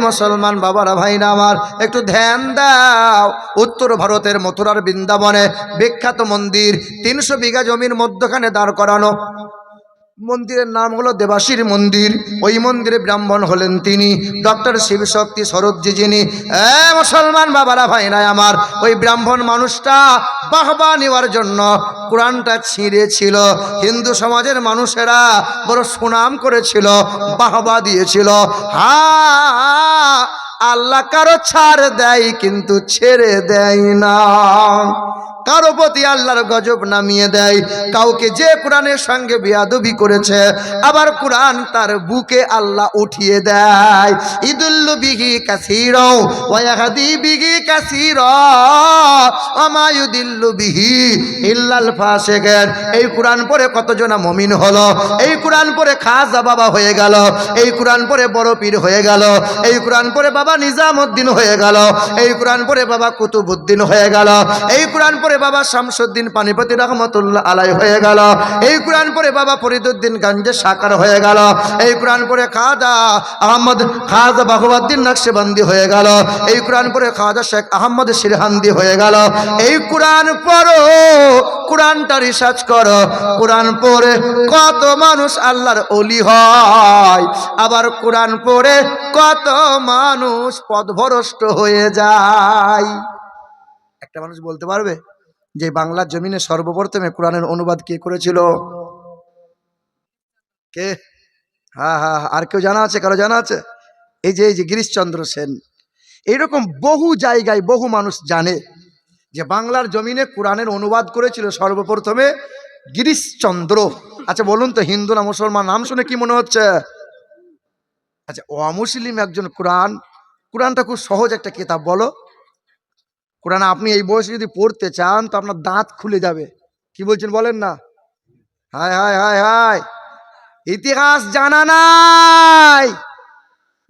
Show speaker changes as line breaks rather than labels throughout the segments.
মুসলমান বাবারা, ভাইরা আমার, একটু ধ্যান দাও। উত্তর ভারতের মথুরার বৃন্দাবনে বিখ্যাত মন্দির তিনশো বিঘা জমির মধ্যখানে দাঁড় করানো। মন্দিরের নাম হলো দেবাসীর মন্দির। ওই মন্দিরে ব্রাহ্মণ হলেন তিনি। ডক্টর শিবশক্তি স্বরূপজি যিনি। এ মুসলমান বাবারা, ভাইরা আমার, ওই ব্রাহ্মণ মানুষটা বাহবা নেওয়ার জন্য কোরআনটা ছিঁড়েছিল। হিন্দু সমাজের মানুষেরা বড় সুনাম করেছিল, বাহবা দিয়েছিল। হা আল্লাহ কারও ছাড় দেয়, কিন্তু ছেড়ে দেয় না। কারও প্রতি আল্লাহর গজব নামিয়ে দেয়। কাউকে যে কোরআনের সঙ্গে বিয়াদবি করেছে, আবার কোরআন তার বুকে আল্লাহ উঠিয়ে দেয়। ইদুল্লু বিঘি কাসির বিহি কাসির। বিহি ইল্লাল ফাসিকের এই কোরআন পড়ে কতজনা মমিন হলো? এই কোরআন পড়ে খাজা বাবা হয়ে গেল। এই কোরআন পড়ে বড় পীর হয়ে গেল। এই কোরআন পড়ে বাবা নিজামুদ্দিন হয়ে গেল। এই কোরআন পড়ে বাবা কুতুবুদ্দিন হয়ে গেল। এই কোরআন পড়ে বাবা শামসুদ্দিন পানিপতি রহমতুল্লাহ আলাই হয়ে গেল। এই কোরআন পরে বাবা ফরিদুদ্দিন গঞ্জে সাকার হয়ে গেল। এই কোরআন পড়ে খাজা আহমদ, খাজা বাহুদ্দিন নকশেবন্দি হয়ে গেল। এই কোরআন পড়ে খাজা শেখ আহমদ সিরহান্দি হয়ে গেল। এই কোরআন পড়ো, কোরআনটা রিসার্চ করো। কোরআন পড়ে কত মানুষ আল্লাহর অলি হয়, আবার কোরআন পড়ে কত মানুষ পথভ্রষ্ট হয়ে যায়। একটা মানুষ বলতে পারবে যে বাংলার জমিনে সর্বপ্রথমে কোরআনের অনুবাদ কে করেছিল? কে? হ্যাঁ হ্যাঁ হ্যাঁ। আর কেউ জানা আছে? কারও জানা আছে? এই যে এই যে গিরিশচন্দ্র সেন, এইরকম বহু জায়গায় বহু মানুষ জানে। যে বাংলার জমিনে কোরআনের অনুবাদ করেছিল সর্বপ্রথমে গিরিশচন্দ্র। আচ্ছা বলুন তো, হিন্দু না মুসলমান? নাম শুনে কি মনে হচ্ছে? আচ্ছা অমুসলিম একজন কোরআন, কোরআনটা খুব সহজ একটা কিতাব, বলো। কোরআন, আপনি এই বয়সে যদি পড়তে চান, তো আপনার দাঁত খুলে যাবে। কি বলছেন, বলেন না। হায় হায় হায় হায়। ইতিহাস জানা নাই।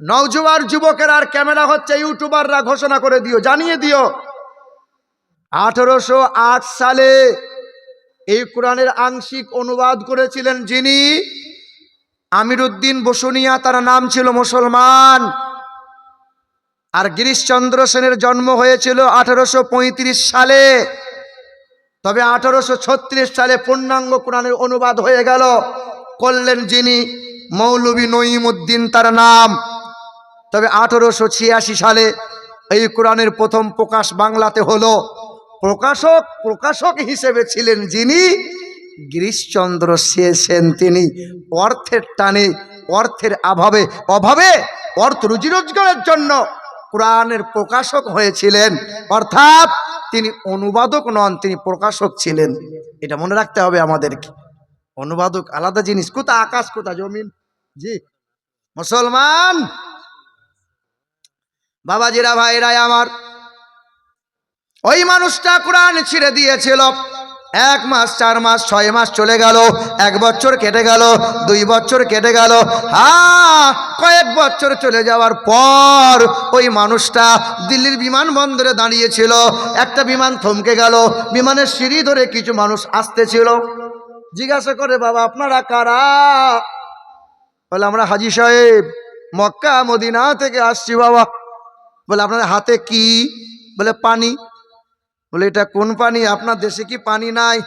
নওজোয়ার যুবকের আর ক্যামেরা হচ্ছে ইউটিউবাররা ঘোষণা করে দিও, জানিয়ে দিও। আঠারোশো আট সালে এই কোরআনের আংশিক অনুবাদ করেছিলেন যিনি আমিরুদ্দিন বসুনিয়া, তার নাম ছিল মুসলমান। আর গিরিশচন্দ্র সেনের জন্ম হয়েছিল আঠারোশো সালে। তবে আঠারোশো ছত্রিশ সালে পূর্ণাঙ্গ কোরআনের অনুবাদ হয়ে গেল। করলেন যিনি মৌলবী নঈমুদ্দিন, তার নাম। তবে আঠারোশো ছিয়াশি সালে এই কোরআনের প্রথম প্রকাশ বাংলাতে হলো। প্রকাশক প্রকাশক হিসেবে ছিলেন যিনি? গিরিশচন্দ্র সেন। তিনি অর্থের টানে, অর্থের অভাবে অভাবে অর্থ রুজি রোজগারের জন্য কোরআনের প্রকাশক হয়েছিলেন। অর্থাৎ তিনি অনুবাদক নন, তিনি প্রকাশক ছিলেন। এটা মনে রাখতে হবে আমাদেরকে। অনুবাদক আলাদা জিনিস। কোথা আকাশ, কোথা জমিন? জি, মুসলমান? বাবাজিরা ভাইরাই আমার ওই মানুষটা কোরআন ছিঁড়ে দিয়েছিল। এক মাস, চার মাস, ছয় মাস চলে গেল, এক বছর কেটে গেল, দুই বছর কেটে গেল। হা কয়েক বছর চলে যাওয়ার পর ওই মানুষটা দিল্লির বিমানবন্দরে দাঁড়িয়েছিল। একটা বিমান থমকে গেল, বিমানের সিঁড়ি ধরে কিছু মানুষ আসতেছিল। জিজ্ঞাসা করে, বাবা, আপনারা কারা? বলে, আমরা হাজি সাহেব, মক্কা, মদিনা থেকে আসছি বাবা। বলে, আপনাদের হাতে কি? বলে, পানি। বলে, এটা কোন পানি? আপনার দেশে কি পানি নাই?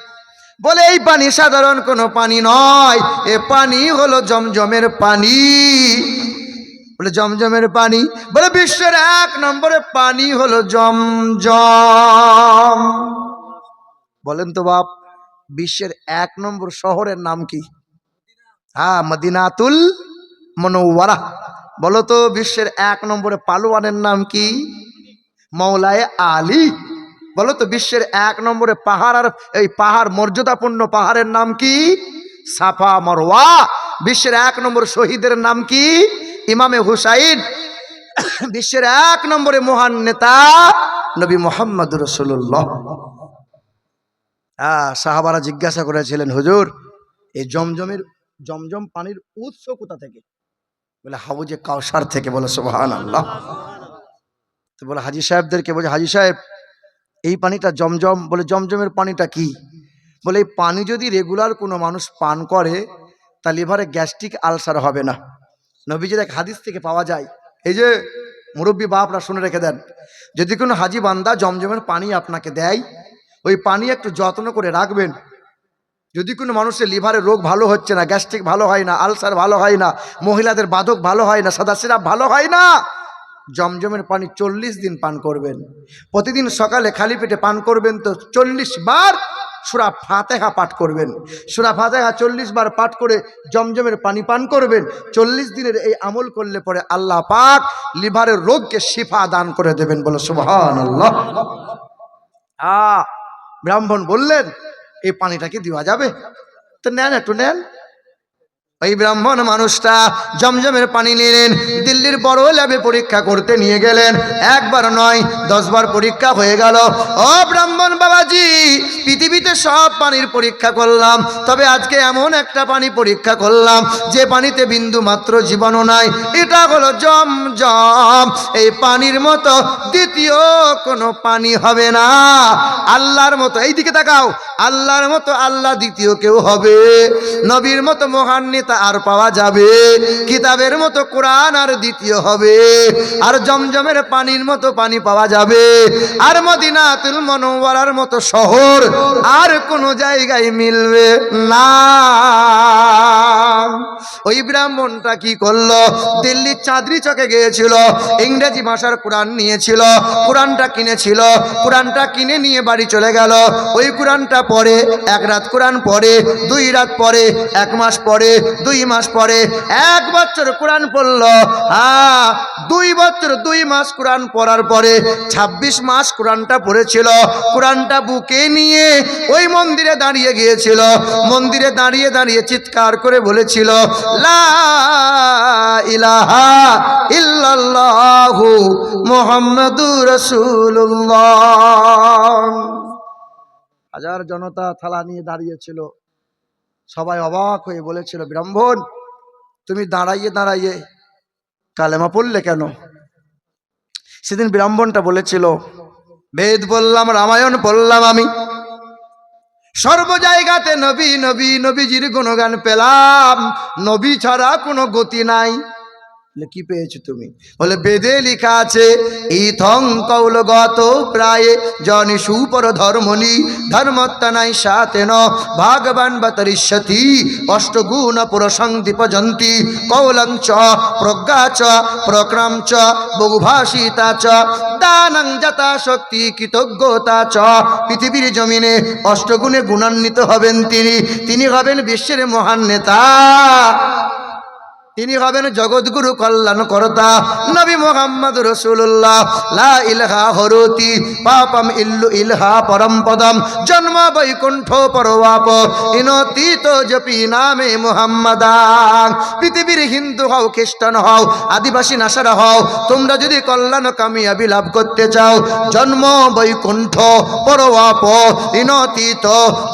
বলে, এই পানি সাধারণ কোনো পানি নয়। এ পানি হলো জমজমের পানি। বলে, জমজমের পানি? বলে, বিশ্বের এক নম্বরে পানি হলো জমজম। বলেন তো বাপ, বিশ্বের এক নম্বর শহরের নাম কি? হ্যাঁ মদিনাতুল মনোয়ারা বলো তো, বিশ্বের এক নম্বরে পালোয়ানের নাম কি? মৌলায় আলী। বলো তো বিশ্বের এক নম্বরে পাহাড় আর এই পাহাড় মর্যাদাপূর্ণ পাহাড়ের নাম কি? সাফা মরওয়া। বিশ্বের এক নম্বর শহীদের নাম কি? ইমামে হুসাইন। বিশ্বের এক নম্বরে মহান নেতা নবী মোহাম্মদ রসুল্লাহ সাহাবারা জিজ্ঞাসা করেছিলেন, হুজুর, এই জমজমের, জমজম পানির উৎস কোথা থেকে? বলে হাউজে কাউসার থেকে, বলে সোহান আল্লাহ তো বলে, হাজি সাহেবদেরকে বলে হাজি সাহেব এই পানিটা জমজম, বলে জমজমের পানিটা কি? বলে এই পানি যদি রেগুলার কোনো মানুষ পান করে তা লিভারে গ্যাস্ট্রিক আলসার হবে না। নবীজির এক হাদিস থেকে পাওয়া যায়। এই যে মুরব্বী বাপরা শুনে রেখে দেন, যদি কোনো হাজি বান্দা জমজমের পানি আপনাকে দেয়, ওই পানি একটু যত্ন করে রাখবেন। যদি কোনো মানুষের লিভারের রোগ ভালো হচ্ছে না গ্যাস্ট্রিক ভালো হয় না আলসার ভালো হয় না, মহিলাদের বাদক ভালো হয় না সাদা সিরাপ ভালো হয় না জমজমের পানি চল্লিশ দিন পান করবেন। প্রতিদিন সকালে খালি পেটে পান করবেন তো চল্লিশ বার সুরা ফাতেহা পাঠ করবেন। সুরা ফাতেহা চল্লিশ বার পাঠ করে জমজমের পানি পান করবেন। চল্লিশ দিনের এই আমল করলে পরে আল্লাহ পাক লিভারের রোগকে শিফা দান করে দেবেন বলে সুবহান আল্লাহ ব্রাহ্মণ বললেন, এই পানিটা কি দেওয়া যাবে? তো নেন একটু নেন। ওই ব্রাহ্মণ মানুষটা জমজমের পানি নিলেন, দিল্লির বড় ল্যাবে পরীক্ষা করতে নিয়ে গেলেন। একবার নয়, দশবার পরীক্ষা হয়ে গেল। ও ব্রাহ্মণ বাবাজি, পৃথিবীতে সব পানির পরীক্ষা করলাম, তবে আজকে এমন একটা পানি পরীক্ষা করলাম, যে পানিতে বিন্দু মাত্র জীবাণু নাই। এটা হলো জম জম এই পানির মতো দ্বিতীয় কোনো পানি হবে না। আল্লাহর মতো এই দিকে তাকাও, আল্লাহর মতো আল্লাহ দ্বিতীয় কেউ হবে। নবীর মতো মহান নেতা আর পাওয়া যাবে? কিতাবের মতো কোরআন আর দ্বিতীয় হবে। আর জমজমের পানির মতো পানি পাওয়া যাবে। আর মদিনাতুল মনোয়ারার মতো শহর আর কোনো জায়গায় মিলবে না। ওই ব্রাহ্মণটা কি করল? দিল্লির চাঁদরি চকে গিয়েছিল, ইংরেজি ভাষার কোরআন নিয়েছিল, কোরআনটা কিনেছিল, কোরআনটা কিনে নিয়ে বাড়ি চলে গেল। ওই কোরআনটা পরে, এক রাত কোরআন পরে, দুই রাত পরে, এক মাস পরে, দুই মাস পরে, এক বছর কোরআন পড়ল। হ্যাঁ দুই বছর, দুই মাস কোরআন পড়ার পরে ২৬ মাস কোরআনটা পড়েছিল। কোরআনটা বুকে নিয়ে ওই মন্দিরে দাঁড়িয়ে গিয়েছিল। মন্দিরে দাঁড়িয়ে দাঁড়িয়ে চিৎকার করে বলেছিল লা ইলাহা ইল্লাল্লাহু মুহাম্মাদুর হাজার জনতা থালা নিয়ে দাঁড়িয়েছিল। সবাই অবাক হয়ে বলেছিল, ব্রাহ্মণ, তুমি দাঁড়াইয়ে দাঁড়াইয়ে কালেমা পড়লে কেন? সেদিন ব্রাহ্মণটা বলেছিল, বেদ বললাম, রামায়ণ পড়লাম আমি। সর্ব জায়গাতে নবী নবী নবীজির গুণগান পেলাম। নবী ছাড়া কোনো গতি নাই। কি পেয়েছ তুমি? বলে, বেদে লেখা আছে ইথং কৌলগত প্রায় জনি সুপর ধর্মনি ধর্মত্তা নাই সাথে ন ভাগবান অষ্টগুণ পুরসংদীপ জন্তি কৌলং চ, প্রজ্ঞা চ, প্রক্রম চ, বহুভাষিতা চ, দানং যথা শক্তি কৃতজ্ঞতা চ, পৃথিবীর জমিনে অষ্টগুণে গুণান্বিত হবেন তিনি তিনি হবেন বিশ্বের মহান নেতা। তিনি হবেন জগৎগুরু কল্যাণ করতা নবী মোহাম্মদ রসুল্লাহ ইলহা হরতি ইলহা জন্ম বৈকুণ্ঠ জপি নামে মুহাম্মাদান পৃথিবীর হিন্দু হও, খ্রিস্টান হও, আদিবাসী নাসারা হও, তোমরা যদি কল্যাণ কামিয়াবি লাভ করতে চাও, জন্ম বৈকুণ্ঠ পরবাপ ইনতীত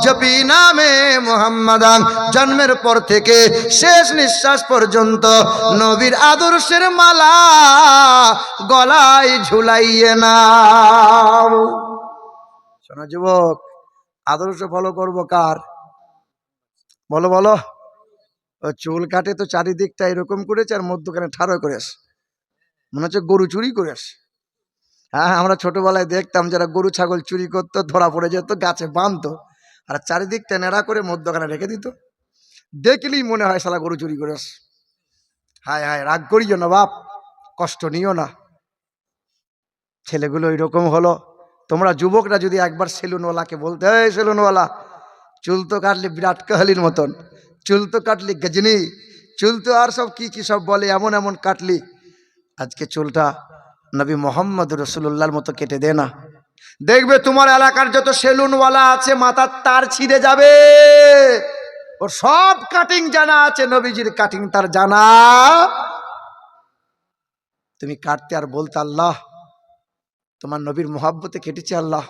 জপি নামে মুহাম্মাদান জন্মের পর থেকে শেষ নিঃশ্বাস পর্যন্ত নবীর আদর্শের মালা গলায় ঝুলাইয়ে না শোনো যুবক, আদর্শ ফলো করব কার? বলো বলো। চুল কাটে তো চারিদিকটা এরকম করেছে আর মধ্যখানে ঠাড়ো করেস মনে হচ্ছে গরু চুরি করেস হ্যাঁ আমরা ছোটবেলায় দেখতাম যারা গরু, ছাগল চুরি করতো, ধরা পড়ে যেত, গাছে বাঁধতো, আর চারিদিকটা নেড়া করে মধ্যখানে রেখে দিত। দেখলেই মনে হয় শালা গরু চুরি করেস হায় হায়, রাগ করিও না বাপ, কষ্ট নিও না। ছেলেগুলো এরকম হলো। তোমরা যুবকরা যদি একবার সেলুনওয়ালাকে বলতে, এই সেলুনওয়ালা, চুল তো কাটলি বিরাট কোহলির মতন, চুল তো কাটলি গজনি, চুল তো আর সব কি কি সব বলে, এমন এমন কাটলি। আজকে চুলটা নবী মোহাম্মদ রসুল্লাহর মতো কেটে দে না। দেখবে তোমার এলাকার যত সেলুনওয়ালা আছে মাথার তার ছিঁড়ে যাবে। ওর সব কাটিং জানা আছে, নবীজির কাটিং তার জানা। তুমি কাটতে আর বলতে আল্লাহ, তোমার নবীর মোহাব্বতে কেটেছে আল্লাহ।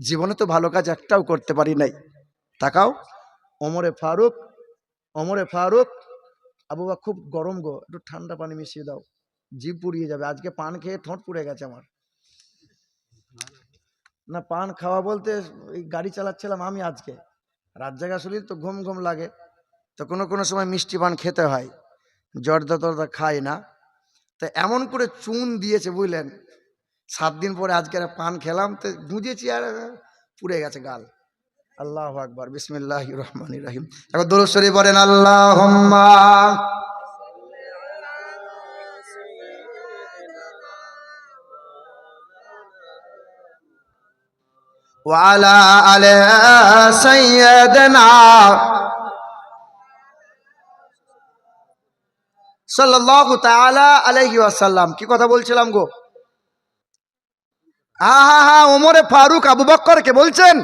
জীবনে তো ভালো কাজ একটাও করতে পারি নাই। তাকাও অমরে ফারুক অমরে ফারুক, আবু বা খুব গরম গো, একটু ঠান্ডা পানি মিশিয়ে দাও, জিভ পুড়িয়ে যাবে। আজকে পান খেয়ে ঠোঁট পুড়ে গেছে আমার। না, পান খাওয়া বলতে এই গাড়ি চালাচ্ছিলাম আমি আজকে। রাত জায়গা শরীর তো ঘুম ঘুম লাগে। তো কোনো কোনো সময় মিষ্টি পান খেতে হয়, জর্দা তর্দা খায় না। তো এমন করে চুন দিয়েছে বুঝলেন? সাত দিন পরে আজকে পান খেলাম, তো গুঁজেছি আর পুড়ে গেছে গাল। আল্লাহ আকবর বিসমিল্লাহ রহমান রাহিম। এখন দোলশ্বরী বলেন আল্লাহ وعلى آل سيدنا সাল্লাল্লাহু তাআলা আলাইহি ওয়াসাল্লাম কি কথা বলছিলাম গো হ্যাঁ হ্যাঁ হ্যাঁ ওমরে ফারুক আবু বক্কর কে বলছেন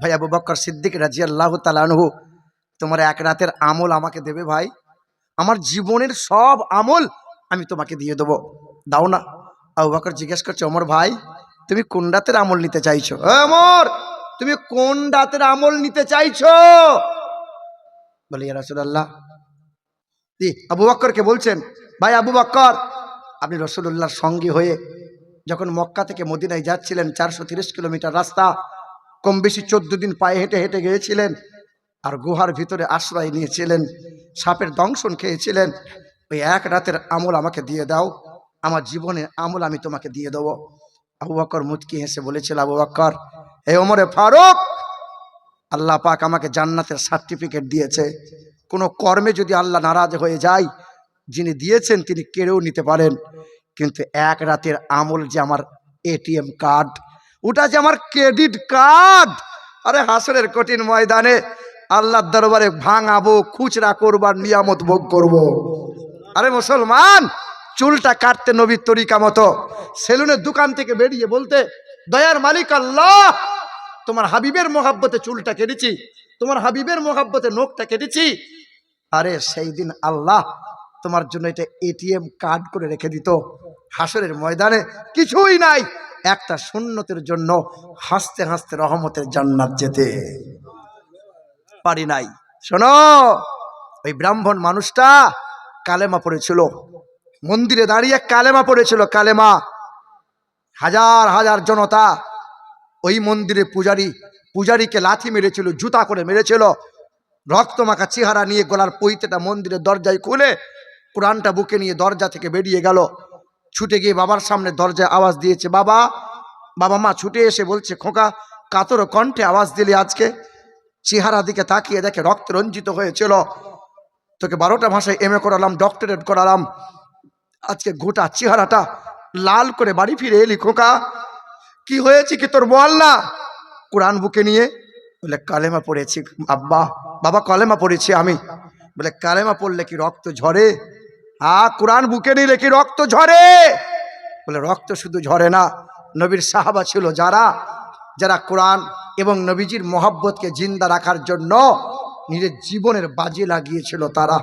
ভাই আবু বক্কর সিদ্দিক রাজিয়াল্লাহু তাআলা আনহু তোমার এক রাতের আমল আমাকে দেবে ভাই আমার জীবনের সব আমল আমি তোমাকে দিয়ে দেবো দাও না আবু বকর জিজ্ঞেস করছে ওমর ভাই তুমি কোন রাতের আমল নিতে চাইছো? এ ওমর তুমি কোন রাতের আমল নিতে চাইছো? বলি রাসূলুল্লাহ। জি, আবু বক্করকে বলছেন, ভাই আবু বক্কর, আপনি রসুল্লাহর সঙ্গী হয়ে যখন মক্কা থেকে মদিনায় যাচ্ছিলেন, চারশো কিলোমিটার রাস্তা, কম বেশি চোদ্দ দিন পায়ে হেঁটে হেঁটে গিয়েছিলেন আর গুহার ভিতরে আশ্রয় নিয়েছিলেন, সাপের দংশন খেয়েছিলেন, ওই এক রাতের আমল আমাকে দিয়ে দাও, আমার জীবনে আমল আমি তোমাকে দিয়ে দেবো। আবু বক্কর মুচকি হেসে বলেছিল, আবু বক্কর হে ওমরে ফারুক, আল্লাহ পাক আমাকে জান্নাতের সার্টিফিকেট দিয়েছে কোনো কর্মে যদি আল্লাহ নারাজ হয়ে যায়, যিনি দিয়েছেন তিনি কেড়েও নিতে পারেন কিন্তু এক রাতের আমল যে আমার এটিএম কার্ড, ওটা যে আমার ক্রেডিট কার্ড, আরে হাসরের কঠিন ময়দানে আল্লাহর দরবারে ভাঙাবো, খুচরা করবার নিয়ামত ভোগ করব। আরে মুসলমান চুলটা কাটতে নবীর তরিকা মতো। সেলুনের দোকান থেকে বেরিয়ে বলতে, দয়ার মালিক আল্লাহ, তোমার হাবিবের মোহাব্বতে চুলটা কেটেছি, তোমার হাবিবের মোহাব্বতে নোখটা কেটেছি। আরে, সেই দিন আল্লাহ তোমার জন্য এটা এটিএম কার্ড করে রেখে দিত। হাসরের ময়দানে কিছুই নাই, একটা সুন্নতের জন্য হাসতে হাসতে রহমতের জান্নাত যেতে। পারি নাই। শোনো, ওই ব্রাহ্মণ মানুষটা কালেমা পড়েছিল। মন্দিরে দাঁড়িয়ে কালেমা পড়েছিল, কালেমা। হাজার হাজার জনতা ওই মন্দিরে পূজারি, পূজারীকে লাথি মেরেছিল, জুতা করে মেরেছিল। রক্তমাখা চেহারা নিয়ে গলার পৈতেটা মন্দিরের দরজায় খুলে কোরআনটা বুকে নিয়ে দরজা থেকে বেরিয়ে গেল। ছুটে গিয়ে বাবার সামনে দরজায় আওয়াজ দিয়েছে, বাবা বাবা মা ছুটে এসে বলছে, খোকা, কাতর কণ্ঠে আওয়াজ দিলে আজকে। চেহারা দিকে তাকিয়ে দেখে রক্ত রঞ্জিত হয়েছিল। তোকে বারোটা ভাষায় এম এ করালাম ডক্টরেট করালাম। আজকে গোটা চেহারাটা লাল করে বাড়ি ফিরে এলি খোকা। কি হয়েছে কি তোর বল না কোরআন বুকে নিয়ে বলে, কালেমা পড়েছি, আব্বা, বাবা কালেমা পড়েছি আমি। বলে, কালেমা পড়লে কি রক্ত ঝরে? আ কোরআন বুকে নিলে কি রক্ত ঝরে? বলে, রক্ত শুধু ঝরে না, নবীর সাহাবা ছিল যারা যারা কোরআন এবং নবীজির মোহাব্বতকে জিন্দা রাখার জন্য নিজের জীবনের বাজি লাগিয়েছিল তারা।